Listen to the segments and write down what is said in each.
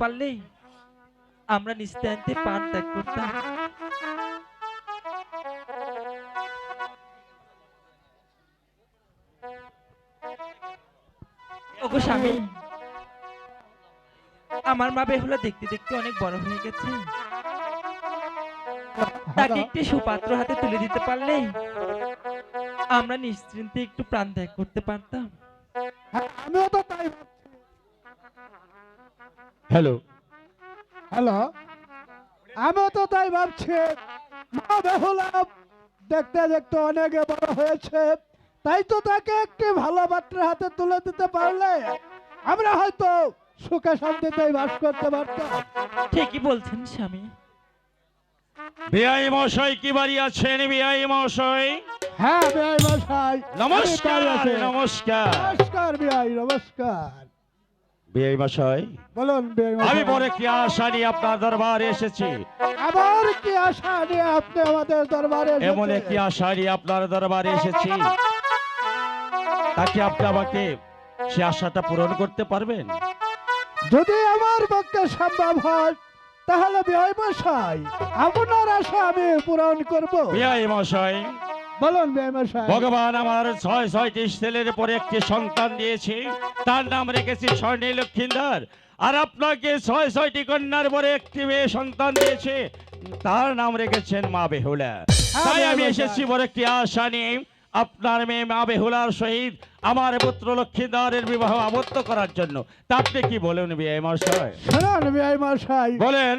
পারলে আমরা নিস্তান্তে পান ত্যাগ করতাম। ওগো স্বামী আমার মা বেহুলা দেখতে দেখতে অনেক বড় হয়ে গেছে। তাকে একটি সুপাত্র হাতে তুলে দিতে পারলে আমরা নিশ্চিন্তে একটু প্রাণ ত্যাগ করতে পারতাম। হ্যাঁ, আমিও তো তাই হ্যালো। হ্যালো। আমিও তো তাই ভাবছি। মা বেহুলা দেখতে দেখতে অনেক বড় হয়েছে। তাই তো তাকে একটি ভালো পাত্রের হাতে তুলে দিতে পারলে আমরা হয়তো সুখে শান্তিতেই বাস করতে পারতাম। ঠিকই বলছেন স্বামী। বিআই মশাই কি বাড়ি আছেন বিআই মশাই? হ্যাঁ বিআই মশাই। নমস্কার আমি নমস্কার। নমস্কার বিআই নমস্কার। বিআই মশাই বলুন আমি বড় একটি আশা নিয়ে আপনার দরবারে এসেছি? আবার কি আশা নিয়ে আপনি আমাদের দরবারে এমন এসেছেন? আশা নিয়ে আপনার দরবারে এসেছি? তাকে আপনি আমাকে সে আশাটা পূরণ করতে পারবেন? যদি আমার পক্ষে সম্ভব হয় তাহলে বিআই মশাই আপনার আশা আমি পূরণ করব। বিআই মশাই বলুন ভগবান আমার ছয় ছয়টি ছেলের পরে একটি সন্তান দিয়েছি। তার নাম রেখেছি স্বর্ণী লক্ষিন্দর। আর আপনাকে ছয় ছয়টি কন্যার পরে একটি মেয়ে সন্তান দিয়েছে। তার নাম রেখেছেন মা বেহুলা। তাই আমি এসেছি বড় একটি আশা নিয়ে আপনার মেয়ে মা বেহুলার সহিত আমার পুত্র লক্ষিন্দরের বিবাহ আবদ্ধ করার জন্য। তা আপনি কি বলুন বিয়ে মশাই শুনুন বিআই মশাই বলেন।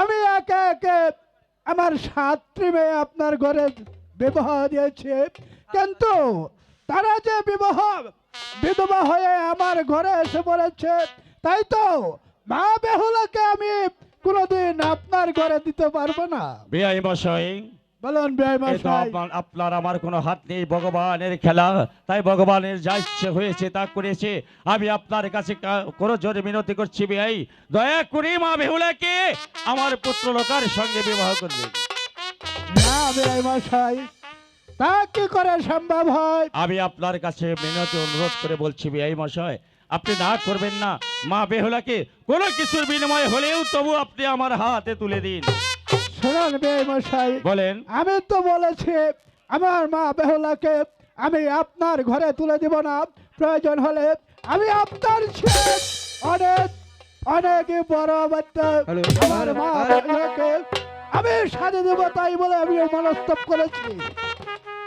আমি একে একে আমার সাতটি মেয়ে আপনার ঘরে বিবাহ দিয়েছে। কিন্তু তারা যে বিবাহ বিধবা হয়ে আমার ঘরে এসে পড়েছে তাই তো মা বেহুলাকে আমি কোনোদিন আপনার ঘরে দিতে পারব না। বিয়ে মশাই বলুন বিআই মশাই। আপনার- আমার কোনো হাত নেই ভগবানের খেলা। তাই ভগবানের যা ইচ্ছে হয়েছে তা করেছে। আমি আপনার কাছে কোনো জোরে মিনতি করছি ভাই দয়া করে মা বেহুলাকে আমার পুত্র লোকার সঙ্গে বিবাহ করবে না বিআই মশাই। তা কি করে সম্ভব হয়? আমি আপনার কাছে মিনতি অনুরোধ করে বলছি বিআই মশাই আপনি না করবেন না। মা বেহুলাকে কোনো কিছুর বিনিময় হলেও তবু আপনি আমার হাতে তুলে দিন। শুনুন বিআই মশাই বলেন। আমি তো বলেছি আমার মা বেহুলাকে আমি আপনার ঘরে তুলে দিব না। প্রয়োজন হলে আমি আপনার অনেক অনেক বড় বাচ্চা আমার মা বেহুলাকে আমি সাজে দেবো তাই বলে আমি মনস্তব করেছি।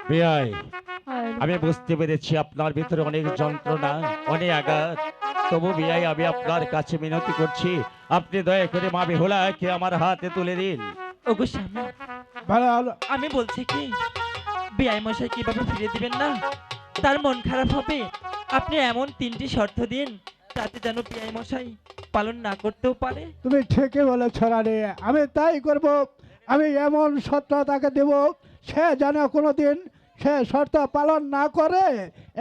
বিআই আমি বুঝতে পেরেছি আপনার ভিতরে অনেক যন্ত্রণা অনেক আঘাত। তবু বিয়াই আমি আপনার কাছে মিনতি করছি। আপনি দয়া করে মা বেহুলাকে আমার হাতে তুলে দিন। ওগো ভালো। আমি বলছি কি বিআই মশাই কীভাবে ফিরে দিবেন না? তার মন খারাপ হবে। আপনি এমন তিনটি শর্ত দিন যাতে যেন বিআই মশাই পালন না করতেও পারে। তুমি ঠিকই বলেছ রানী আমি তাই করব। আমি এমন শর্ত তাকে দেব সে যেন কোনোদিন সে শর্ত পালন না করে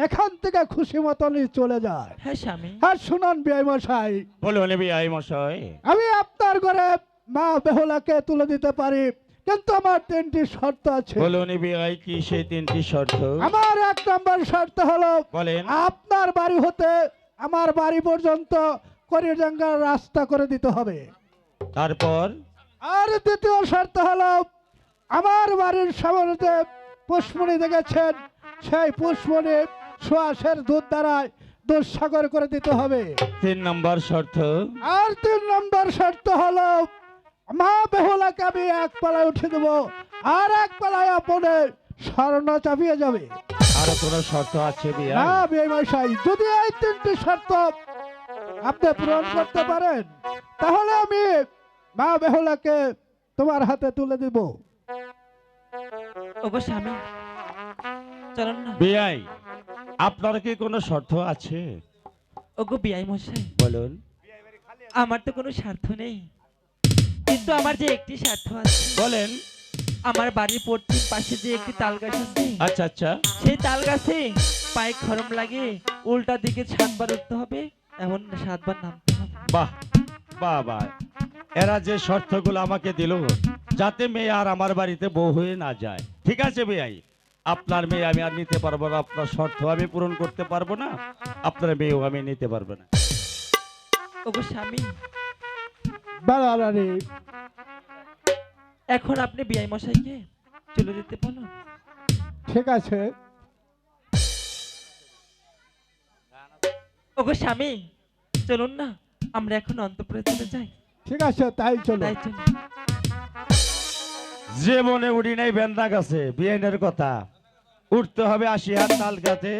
এখান থেকে খুশি মতনই চলে যায়। হ্যাঁ স্বামী। আর শুনুন বিআই মশাই। বলুন বিয়াই মশাই। আমি আপনার ঘরে মা বেহুলাকে তুলে দিতে পারি কিন্তু আমার তিনটি শর্ত আছে। বলুন বিয়াই কি সেই তিনটি শর্ত? আমার এক নম্বর শর্ত হলো বলেন। আপনার বাড়ি হতে আমার বাড়ি পর্যন্ত করিডাঙ্গার রাস্তা করে দিতে হবে। তারপর? আর দ্বিতীয় শর্ত হলো আমার বাড়ির সামনে পুষ্পণি দেখেছেন সেই পুষ্পণি সুয়াসের দুধ দ্বারায় দুধ সাগর করে দিতে হবে। তিন নম্বর শর্ত? আর তিন নম্বর শর্ত হলো মা বেহুলাকে আমি এক পালায় উঠে দেবো আর এক পালায় আপনে স্বর্ণ চাপিয়ে যাবে। আরও কোনো শর্ত আছে না বিয়াই বেমাশাই যদি এই তিনটি শর্ত আপনি পূরণ করতে পারেন তাহলে আমি মা বেহুলাকে তোমার হাতে তুলে দিব। ওগো স্বামী চলুন না। বিয়াই আপনার কি কোনো শর্ত আছে? ওগো বিআই মশাই। বলুন। আমার তো কোনো স্বার্থ নেই কিন্তু আমার যে একটি স্বার্থ আছে। বলেন। আমার বাড়ির পশ্চিম পাশে যে একটি তাল গাছ আছে আচ্ছা আচ্ছা। সেই তাল গাছে পায়ে খরম লাগে উল্টা দিকে সাতবার উঠতে হবে এমন সাতবার নামতে হবে। বাহ বাহ বাহ এরা যে শর্তগুলো আমাকে দিল যাতে মেয়ে আর আমার বাড়িতে বউ হয়ে না যায়। ঠিক আছে বেআই আপনার মেয়ে আমি আর নিতে পারব না আপনার শর্ত আমি পূরণ করতে পারব না আপনার মেয়েও আমি নিতে পারব না। ওগো স্বামী। এখন আপনি বিআই মশাইকে চলে যেতে বলুন। ঠিক আছে। ওগো স্বামী চলুন না আমরা এখন অন্তপুরে চলে যাই। ঠিক আছে তাই চলো তাই চলুন। যে মনে উড়ি নাই বেন্দা গাছে বিয়েনের কথা। উঠতে হবে আশি হাত তাল গাছে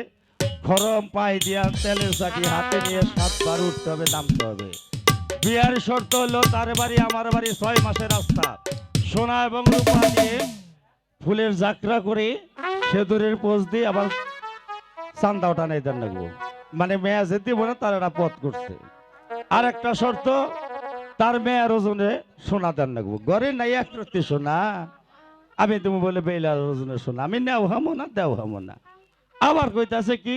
খরম পাই দিয়া তেলের চাটি হাতে নিয়ে সাতবার উঠতে হবে নামতে হবে। বিয়ার শর্ত হলো তার বাড়ি আমার বাড়ি ছয় মাসের রাস্তা। সোনা এবং রূপা দিয়ে ফুলের যাত্রা করে সেদুরের পোজ দিয়ে আবার চান্দা ওটা নেই দেন লাগবো। মানে মেয়া যে বলে তার একটা পথ করছে। আর একটা শর্ত তার মেয়ের ওজনে সোনা দেন লাগবো। ঘরে নাই এক রত্তি সোনা। আমি তুমি বলে বেলার ওজনে সোনা। আমি নেও হামো না দেও হামো না। আবার কইতাছে কি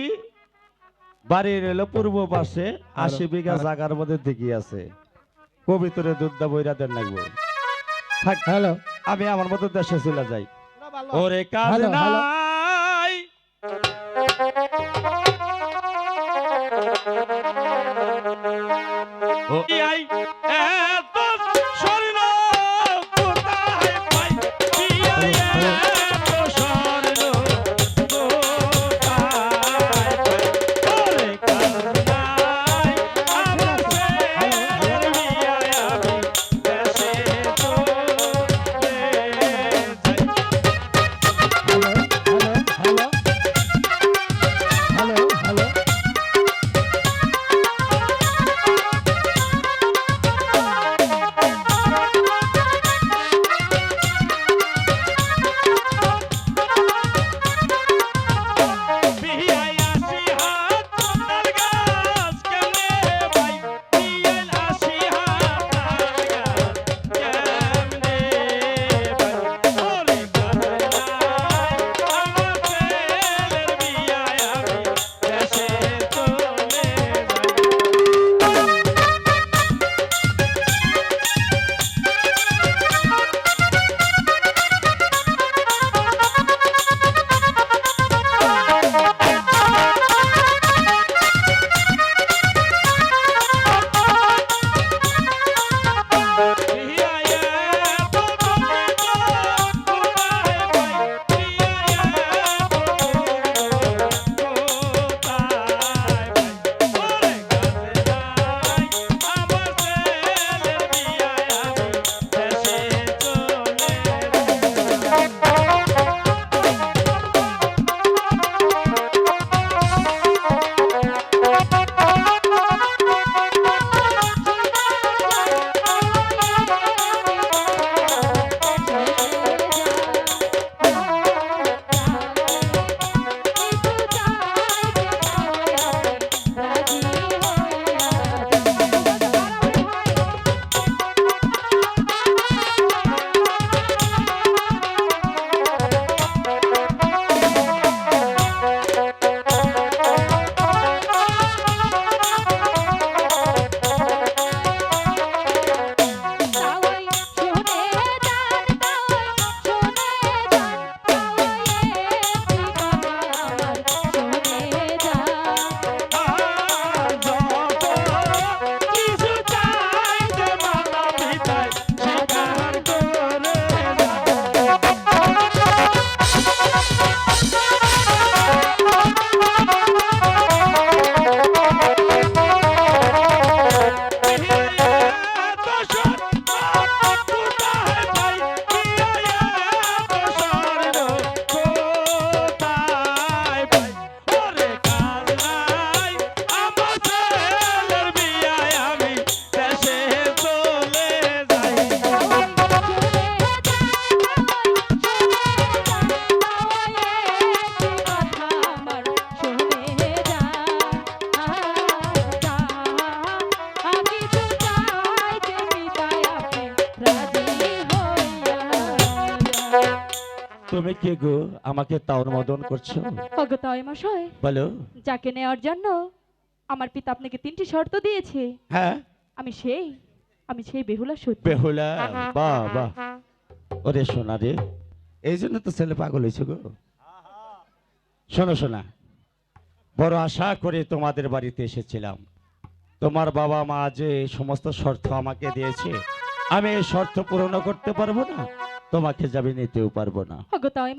বাড়ির এলো পূর্ব পাশে আশি বিঘা জাগার মধ্যে দিকে আছে। কবিতরে দুধ দা বইরা দেন লাগবো। থাক হ্যালো আমি আমার মতো দেশে চলে যাই ওরে কাজ। নাই ও আই আমাকে তাওর মদন করছ? অগতায় মশাই বলো। যাকে নেওয়ার জন্য আমার পিতা আপনাকে তিনটি শর্ত দিয়েছে। হ্যাঁ? আমি সেই আমি সেই বেহুলা সত্যি। বেহুলা? বাহ বাহ। ওরে সোনা রে এই জন্য তো ছেলে পাগল হয়েছে গো। শোনো শোনা বড় আশা করে তোমাদের বাড়িতে এসেছিলাম। তোমার বাবা মা যে সমস্ত শর্ত আমাকে দিয়েছে আমি এই শর্ত পূরণ করতে পারব না তোমাকে যাবে নিতেও পারব না।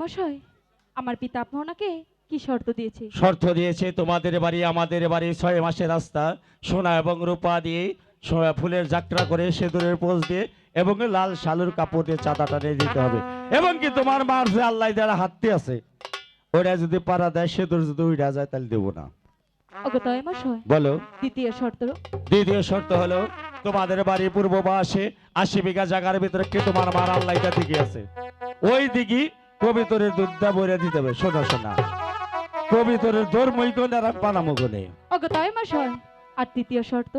মশাই আমার পিতা আপনাকে কি শর্ত দিয়েছে? শর্ত দিয়েছে তোমাদের বাড়ি আমাদের বাড়ি ছয় মাসের রাস্তা। সোনা এবং রূপা দিয়ে ফুলের যাত্রা করে সেদুরের পোজ দিয়ে এবং লাল শালুর কাপড় দিয়ে চাঁদাটা নিয়ে দিতে হবে। এবং কি তোমার মার যে আল্লাহ দ্বারা হাতটি আছে ওটা যদি পাড়া দেয় সেদুর যদি উইরা যায় তাহলে দেবো না। বলো। দ্বিতীয় শর্ত। দ্বিতীয় শর্ত হলো তোমাদের বাড়ি পূর্ব পাশে আশি বিঘা জায়গার ভিতরে কে তোমার মার আল্লাহটা দিকে আছে? ওই দিকে কবিতরের দুধটা বইরে দিতে হবে। শোনা শোনা। কবিতরের দোর মই কোনে আর পানামো ওগো তাই মশাই আর তৃতীয় শর্ত?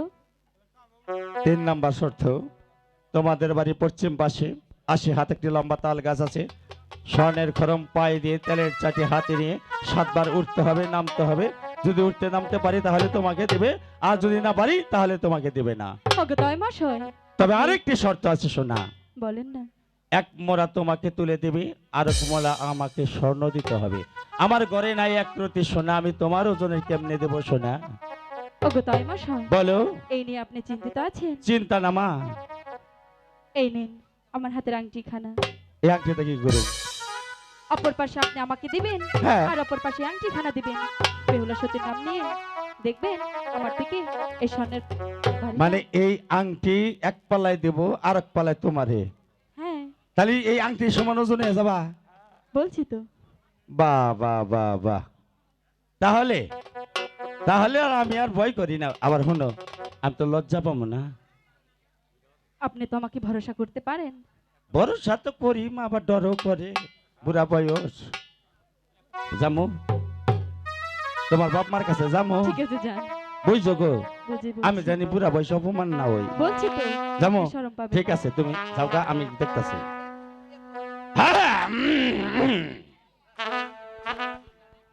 তিন নাম্বার শর্ত তোমাদের বাড়ি পশ্চিম পাশে আশি হাত একটি লম্বা তাল গাছ আছে। স্বর্ণের খরম পায়ে দিয়ে তেলের চাটি হাতে নিয়ে সাতবার উঠতে হবে নামতে হবে। যদি উঠতে নামতে পারি তাহলে তোমাকে দেবে আর যদি না পারি তাহলে তোমাকে দেবে না। তবে আরেকটি শর্ত আছে শোনা। বলেন না। এক মোড়া তোমাকে তুলে দেবে আর এক মোড়া আমাকে স্বর্ণ দিতে হবে। আমার ঘরে নাই এক প্রতি সোনা আমি তোমার ওজনের কেমনে দেবো সোনা? বলো। এই নিয়ে আপনি চিন্তিত আছেন? চিন্তা না মা। এই নিন আমার হাতের আংটি খানা এই আংটিটা কি করুন অপর পাশে আপনি আমাকে দিবেন হ্যাঁ। আর অপর পাশে আংটি খানা দিবেন। বেহুলা সতীর নাম নিয়ে দেখবেন আমার থেকে এই স্বর্ণের মানে এই আংটি এক পাল্লায় দেব আর এক পাল্লায় তোমারে। তাহলে এই আংটি সমান ওজনে যাবা? বলছি তো। বা বা বা বা। তাহলে তাহলে আর আমি আর ভয় করি না। আবার শোনো আমি তো লজ্জা পাবো না। আপনি তো আমাকে ভরসা করতে পারেন। ভরসা তো করি মা আবার ডরও করে বুড়া বয়স। যামো। তোমার বাপ মার কাছে যামো। ঠিক আছে যান। বুঝছ গো। আমি জানি বুড়া বয়স অপমান না হই বলছি তো পাবেন ঠিক আছে তুমি যাও আমি দেখতাছি।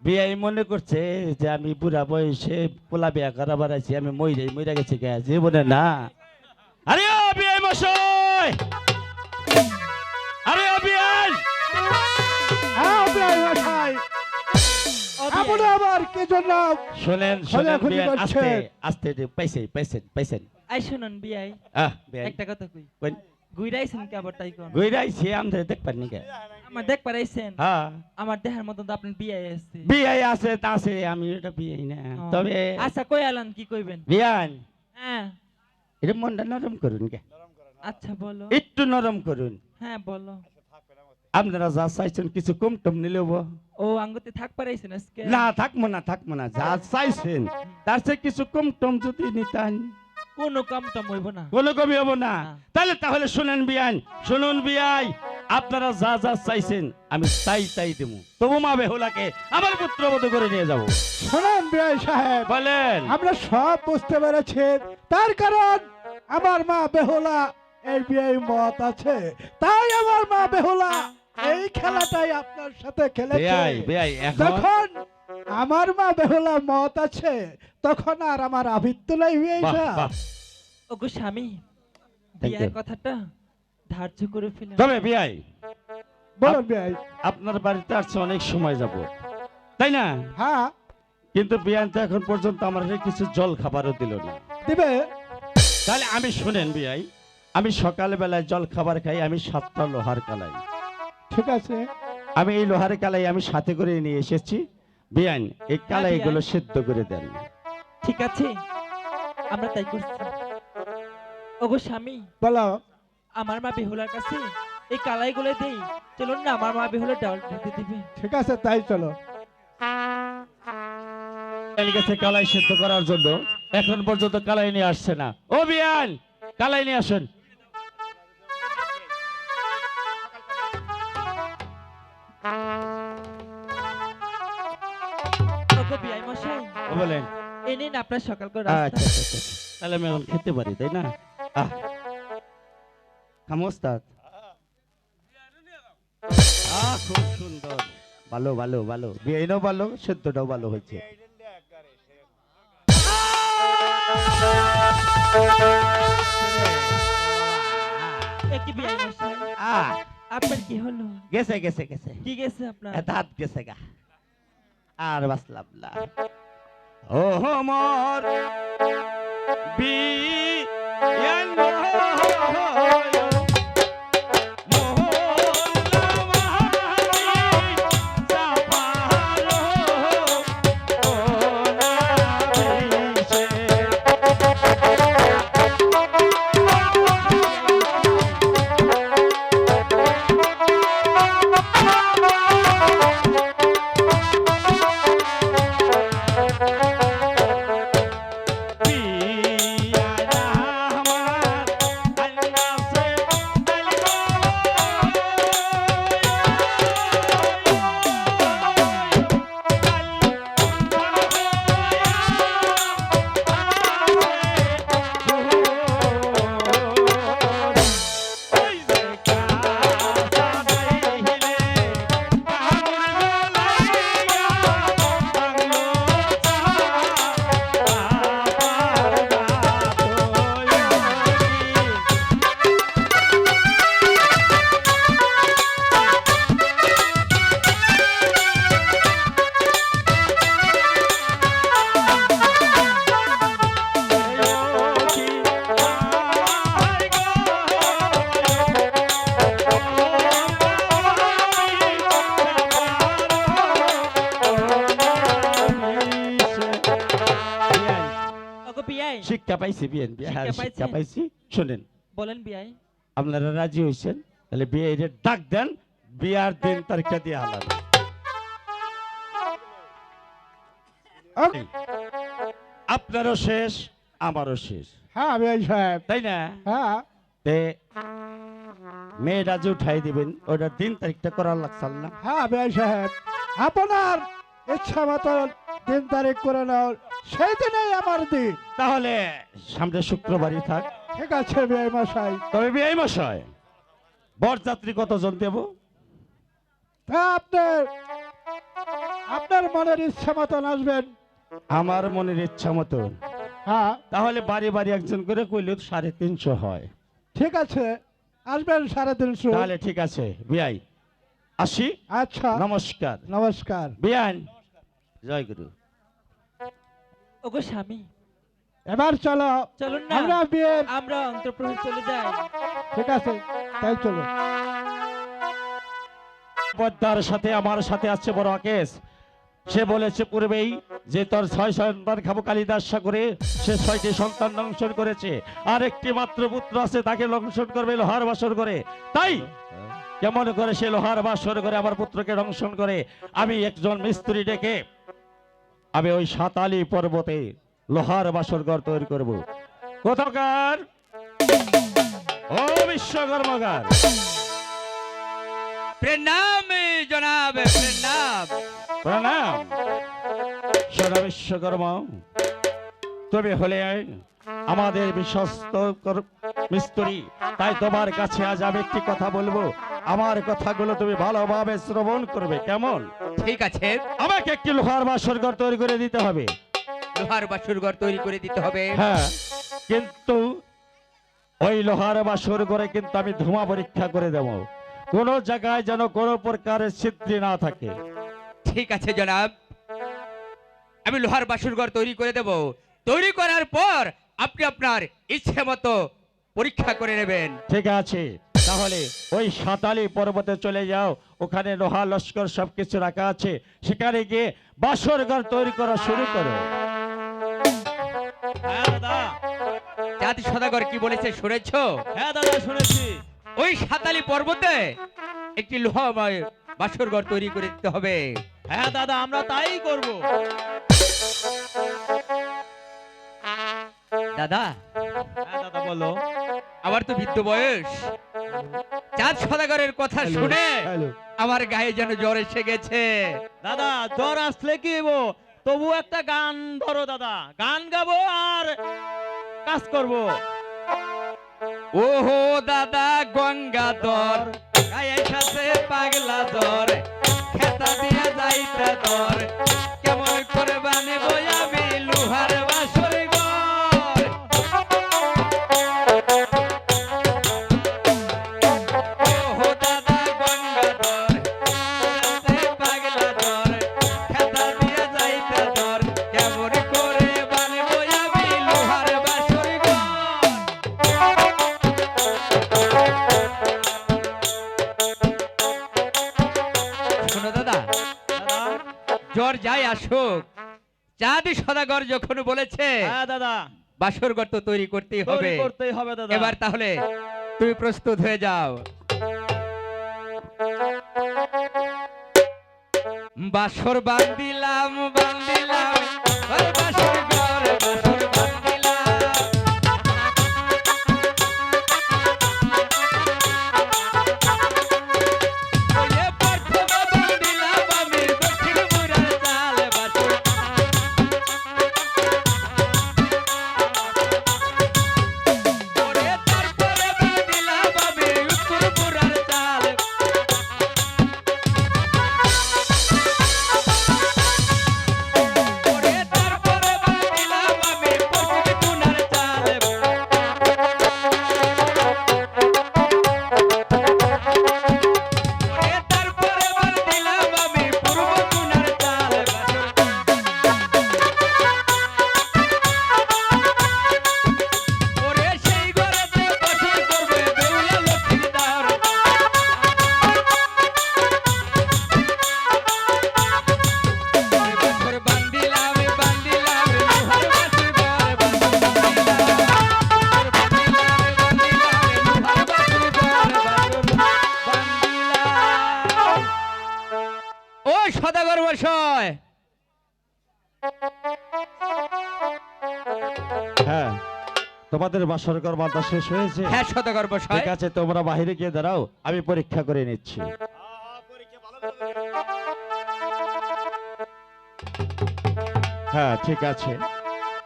বিয়াই মনে করছে যে আমি বুড়া বয়সে পোলা বিয়া করা বাড়াইছি আমি মইরে মইরা গেছি গে জীবনে না। আরে ও বিয়াই মশাই! আরে ও বিয়াই! হ্যাঁ বিআই আপনি আবার কি জন্য শোনেন শোনেন খোঁজাখুঁজি বিয়াই আস্তে করছেন। আস্তে দে, পাইছেন পাইছেন আই শুনুন বিয়াই আহ একটা কথা কই। গুইরাইছেন কে আবার তাই কোন? গইরাইছি আমরে দেখবার নিকে? আমার দেখ পারাইছেন। হ্যাঁ। আমার দেহের মতো তো বিয়াই আছে। আছে আমি এটা বিয়াই না। তবে আচ্ছা কই আলান কি কইবেন? বিয়ান? হ্যাঁ। এটা মনটা নরম করুন কে? আচ্ছা বলো। একটু নরম করুন। হ্যাঁ বলো। আপনারা যা চাইছেন কিছু কম টম নিলে ও আঙ্গুতে থাক পারাইছেন আজকে? না থাকব না থাকব না যা চাইছেন তার চেয়ে কিছু কম টম যদি নিতেন। কোনো কাম টাম হইব না। কোনো কমি হব না। তাহলে তাহলে শুনেন বিয়ান শুনুন বিয়াই আপনারা যা যা চাইছেন আমি তাই তাই দেবো তবু মা বেহুলাকে আমার পুত্রবধূ করে নিয়ে যাব। শোনেন বিআই সাহেব বলেন। আমরা সব বুঝতে পেরেছি। তার কারণ আমার মা বেহুলা এই বিয়ে মত আছে। তাই আমার মা বেহুলা এই খেলাটাই আপনার সাথে খেলেছে। বেয়াই বেয়াই এখন? আমার মা বেহুলা মত আছে তখন আর আমার আভিত্তুলাই হয়ে বাহ। ওগো স্বামী বিয়ার. কথাটা ধার্য করে ফেলেন। তবে বিয়াই। বলুন বিয়াই। আপনার বাড়িতে আসছে অনেক সময় যাব। তাই না? হ্যাঁ। কিন্তু বিয়ান তো এখন পর্যন্ত আমার কিছু জল খাবারও দিল না। দিবে? তাহলে আমি শুনেন বিয়াই আমি সকালবেলায় জল খাবার খাই আমি সাতটা লোহার কালাই। ঠিক আছে। আমি এই লোহার কালাই আমি সাথে করে নিয়ে এসেছি। বিয়ান এই কালাইগুলো সেদ্ধ করে দেন। ঠিক আছে? আমরা তাই করছি। ওগো স্বামী বলো। আমার মা বেহুলার কাছে এই কালাই গুলো দেই। চলুন না আমার মা বেহুলার ডাল দিতে দিবে। ঠিক আছে তাই চলো। গেছে কালাই সিদ্ধ করার জন্য। এখন পর্যন্ত কালাই নিয়ে আসছে না। ও বিয়াল কালাই নিয়ে আসেন। এই আপনার সকাল করে আচ্ছা আচ্ছা, আচ্ছা। তাহলে আমি এখন খেতে পারি তাই না? খামোস্তাদ আহ খুব সুন্দর। ভালো ভালো ভালো। বিয়াইনও ভালো সেদ্ধটাও ভালো হয়েছে। একই বিয়াই মশাই আহ। আপনার কি হলো? গেছে গেছে গেছে। কি গেছে আপনার? দাঁত গেছে গা। আর বাসলাম না। ও মোর বিয়ান পাইছি হ্যাঁ শিক্ষা পাইছি। শোনেন বলেন আপনারা রাজি হয়েছেন তাহলে বিয়ে ডাক দেন বিয়ার দিন তারিখটা দিয়ে হালাল। ওকে। আপনারও শেষ আমারও শেষ। হ্যাঁ বিআই সাহেব। তাই না? হ্যাঁ। তে মেয়েরা যে উঠাই দিবেন ওটার দিন তারিখটা করার লাগছাল না? হ্যাঁ বিআই সাহেব। আপনার ইচ্ছা মতো দিন তারিখ করে নাও সেই দিনেই আমার দিন। তাহলে সামনে শুক্রবারই থাক। ঠিক আছে বিআই মশাই। তবে বিয়ে মশাই বরযাত্রী কতজন দেব? তা আপনি আপনার মনের ইচ্ছা মতন আসবেন। আমার মনের ইচ্ছা মতো হ্যাঁ। তাহলে বাড়ি বাড়ি একজন করে কইলে সাড়ে তিনশো হয়। ঠিক আছে আসবেন সাড়ে তিনশো। তাহলে ঠিক আছে বিয়াই আসি। আচ্ছা। নমস্কার। নমস্কার। বিয়ান জয় গুরু। ওগো স্বামী। এবার চলো। চলুন না আমরা বিয়ে আমরা অন্তঃপ্রহর চলে যাই। ঠিক আছে তাই চলো। পদ্মার সাথে আমার সাথে আছে বড় আকেশ। সে বলেছে পূর্বেই যে তোর ছয় সন্তান খাব কালিদাস সাগরে সে ছয়টি সন্তান দংশন করেছে। আর একটি মাত্র পুত্র আছে তাকে দংশন করবে লোহার বাসর করে। তাই কেমন করে সে লোহার বাসর করে আমার পুত্রকে দংশন করে। আমি একজন মিস্ত্রি ডেকে আমি ওই সাতালি পর্বতে লোহার বাসর ঘর তৈরি করব। কোথাকার? ও বিশ্বকর্মকার। প্রণাম জনাব প্রণাম। প্রণাম। সদা বিশ্বকর্মা তুমি হলে আমাদের বিশ্বস্ত মিস্ত্রি তাই তোমার কাছে আজ আমি একটি কথা বলব। আমার কথাগুলো তুমি ভালোভাবে শ্রবণ করবে কেমন? ঠিক আছে। আমাকে একটি লোহার বাসর ঘর তৈরি করে দিতে হবে। লোহার বাসুর ঘর তৈরি করে দিতে হবে। হ্যাঁ কিন্তু ওই লোহার বাসর ঘরে কিন্তু আমি ধোঁয়া পরীক্ষা করে দেব। কোন জায়গায় যেন কোনো প্রকারের ছিদ্রি না থাকে। ঠিক আছে জনাব। আমি লোহার বাসুর ঘর তৈরি করে দেব। তৈরি করার পর আপনি আপনার ইচ্ছে মতো পরীক্ষা করে নেবেন। ঠিক আছে। তাহলে ওই সাতালি পর্বতে চলে যাও। ওখানে লোহা লস্কর সবকিছু রাখা আছে। সেখানে গিয়ে বাসর ঘর তৈরি করা শুরু করো। হ্যাঁ দাদা। জাতি সদাগর কি বলেছে শুনেছো? হ্যাঁ দাদা শুনেছি। ওই সাতালি পর্বতে একটি লোহাময় বাসর ঘর তৈরি করে দিতে হবে। হ্যাঁ দাদা আমরা তাই করব। দাদা? হ্যাঁ দাদা বলো। আমার তো বৃদ্ধ বয়স। চাঁদ সদাগরের কথা শুনে আমার গায়ে যেন জ্বর এসে গেছে। দাদা জ্বর আসলে কি হইব? তবু একটা গান ধরো দাদা। গান গাবো আর কাজ করব। ওহো দাদা গঙ্গাধর গায়ের সাথে পাগলা দর খেতা দিয়ে যাইতে দর কেমন করে বানাবো আমি লোহার বাসর শোনো দাদা। জ্বর যাই আসুক। চাঁদি সদাগর যখন বলেছে হ্যাঁ দাদা। বাসর গর্ত তৈরি করতেই হবে। করতেই হবে দাদা। এবার তাহলে তুমি প্রস্তুত হয়ে যাও। বাসর বান্দিলাম বান্দিলাম ঘর শেষ হয়েছে। হ্যাঁ সদাগর ঠিক আছে তোমরা বাইরে গিয়ে দাঁড়াও আমি পরীক্ষা করে নিচ্ছি। হ্যাঁ ঠিক আছে।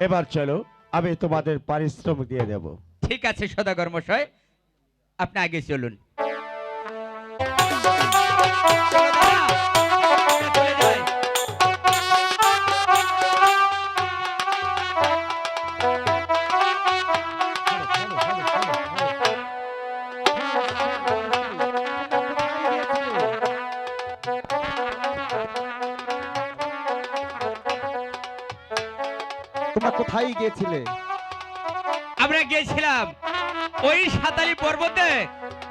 এবার চলো আমি তোমাদের পারিশ্রমিক দিয়ে দেব। ঠিক আছে সদাগর মশাই। আপনি আগে চলুন। কোথায় গিয়েছিলে আমরা গিয়েছিলাম ওই সাতারি পর্বতে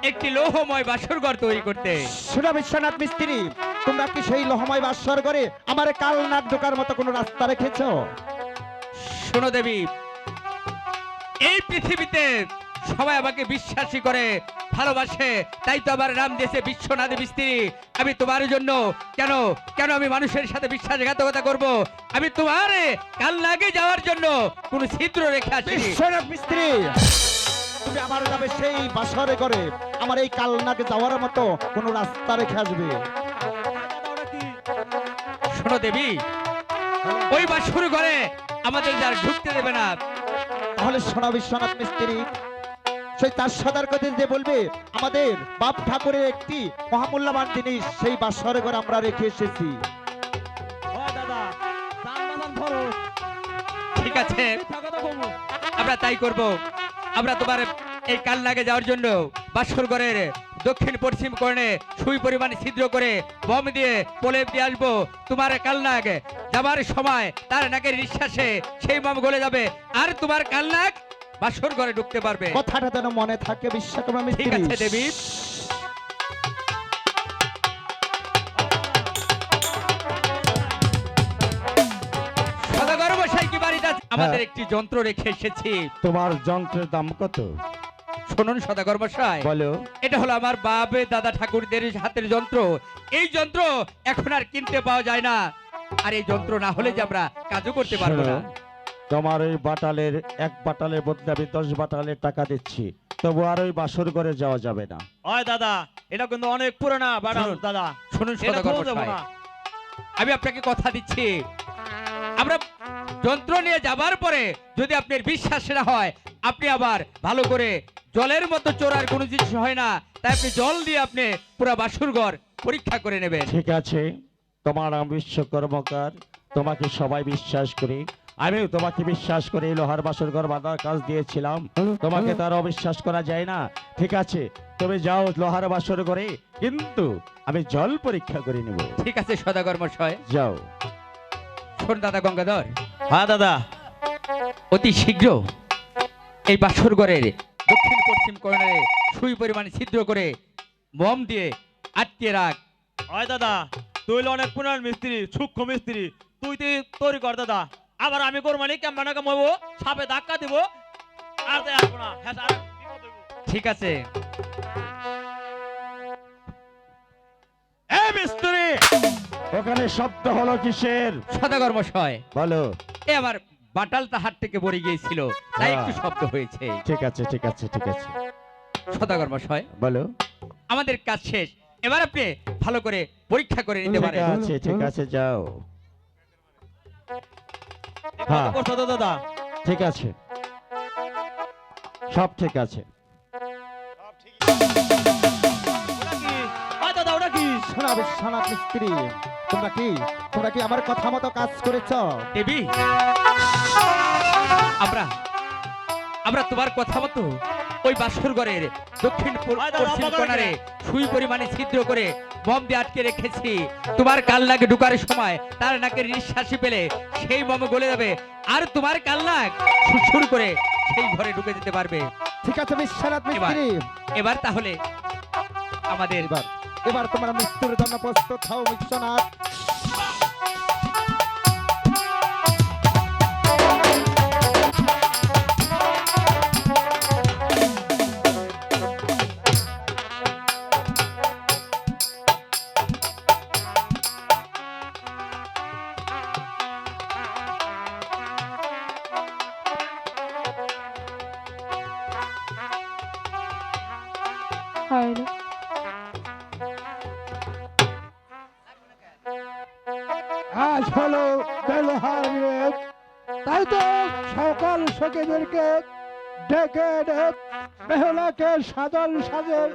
একটি লৌহময় বাসরঘর তৈরি করতে। সুরা বিশ্বনাথ মিস্ত্রি তোমরা কি সেই লহময় বাসর করে আমার কাল নাক ঢোকার মতো কোনো রাস্তা রেখেছ? শোনো দেবী এই পৃথিবীতে সবাই আমাকে বিশ্বাসী করে ভালোবাসে তাই তো আমার নাম দিয়েছে বিশ্বনাথ মিস্ত্রি। আমি তোমার জন্য কেন কেন আমি মানুষের সাথে বিশ্বাসঘাতকতা করব? আমি তোমার কাল লাগে যাওয়ার জন্য কোন ছিদ্র রেখে বিশ্বনাথ মিস্ত্রি তুমি আমার যাবে সেই বাসরে করে আমার এই যাওয়ার মতো কোনো রাস্তা রেখে আসবে। শোনো দেবী ওই বাসুর ঘরে আমাদের যার ঢুকতে দেবে না। তাহলে সোনা বিশ্বনাথ মিস্ত্রি সেই তার সদার কথা যে বলবে আমাদের বাপ ঠাকুরের একটি মহামূল্যবান জিনিস সেই বাসরে ঘরে আমরা রেখে এসেছি। ঠিক আছে। আমরা তাই করব। আমরা তোমার এই কাল লাগে যাওয়ার জন্য বাসর ঘরের দক্ষিণ পশ্চিম কোণে সুই পরিমাণ ছিদ্র করে বম দিয়ে প্রলেপ দিয়ে আসব। তোমার কালনাগ যাবার সময় তার নাকের নিঃশ্বাসে সেই বম গলে যাবে। আর তোমার কালনাগ বাসর ঘরে ঢুকতে পারবে। কথাটা যেন মনে থাকে বিশ্বকর্মা ঠিক আছে দেবী। আছে? আমাদের একটি যন্ত্র রেখে এসেছি। তোমার যন্ত্রের দাম কত? শুনুন সদাগর মশাই। বলো। এটা হলো আমার বাবে দাদা ঠাকুরদের হাতের যন্ত্র। এই যন্ত্র এখন আর কিনতে পাওয়া যায় না। আর এই যন্ত্র না হলে যে আমরা কাজও করতে পারব না। তোমার ওই বাটালের এক বাটালের বদলে আমি দশ বাটালের টাকা দিচ্ছি। তবু আর ওই বাসর ঘরে যাওয়া যাবে না। ওই দাদা এটা কিন্তু অনেক পুরনা শুনুন, দাদা। শুনুন আমি আপনাকে কথা দিচ্ছি। আমরা যন্ত্র নিয়ে যাবার পরে যদি আপনার বিশ্বাস না হয় আপনি আবার ভালো করে জলের মতো চোরার কোনো জিনিস হয় না তাই আপনি জল দিয়ে আপনি পুরো বাসুর ঘর পরীক্ষা করে নেবেন। ঠিক আছে তোমার নাম বিশ্বকর্মকার তোমাকে সবাই বিশ্বাস করি। আমিও তোমাকে বিশ্বাস করে এই লোহার বাসর ঘর বাঁধার কাজ দিয়েছিলাম। তোমাকে তার অবিশ্বাস করা যায় না। ঠিক আছে তুমি যাও লোহার বাসর ঘরে কিন্তু আমি জল পরীক্ষা করে নেব। ঠিক আছে সদাগর মশাই। যাও। শোন দাদা গঙ্গাধর। হ্যাঁ দাদা। অতি শীঘ্র এই বাসর ঘরের দক্ষিণ পশ্চিম কোণে সুই পরিমাণে ছিদ্র করে মম দিয়ে আটকে রাখ। ওই দাদা তুই অনেক পুনার মিস্ত্রি সূক্ষ্ম মিস্ত্রি। তুই তুই তৈরি কর দাদা। আবার আমি করব মানে কেমন কামাবো সাপে ধাক্কা দিব। আর তাই আসব না। হ্যাঁ ঠিক আছে। মিস্ত্রি ওখানে শব্দ হলো কিসের? সদাগর মশাই। বলো। এ আমার বাটালটা হাত থেকে পড়ে গিয়েছিল তাই একটু শব্দ হয়েছে। ঠিক আছে ঠিক আছে ঠিক আছে। সদাগর মশাই। বলো। আমাদের কাজ শেষ। এবার আপনি ভালো করে পরীক্ষা করে নিতে ঠিক পারেন। আছে ঠিক আছে যাও। হ্যাঁ। মতো দাদা? ঠিক আছে। সব ঠিক আছে। ওটা কি? আ দাদা ওটা কি? শোনা বিশ্বনাথ মিস্ত্রি তোমরা কি? তোমরা কি আমার কথা মতো কাজ করেছ? দেবী আমরা আমরা তোমার কথা মতো ওই বাসর ঘরের দক্ষিণ পশ্চিম কোণারে সুই পরিমাণে ছিদ্র করে বম দিয়ে আটকে রেখেছি। তোমার কাল নাকে ঢুকার সময় তার নাকের নিঃশ্বাসি পেলে সেই বম গলে যাবে। আর তোমার কাল নাক সুর করে সেই ঘরে ঢুকে যেতে পারবে। ঠিক আছে বিশ্বনাথ এবার। মিস্ত্রি এবার তাহলে আমাদের এবার এবার তোমরা মৃত্যুর জন্য প্রস্তুত হও বিশ্বনাথ। ডেকে ডেকে সাদর সাজের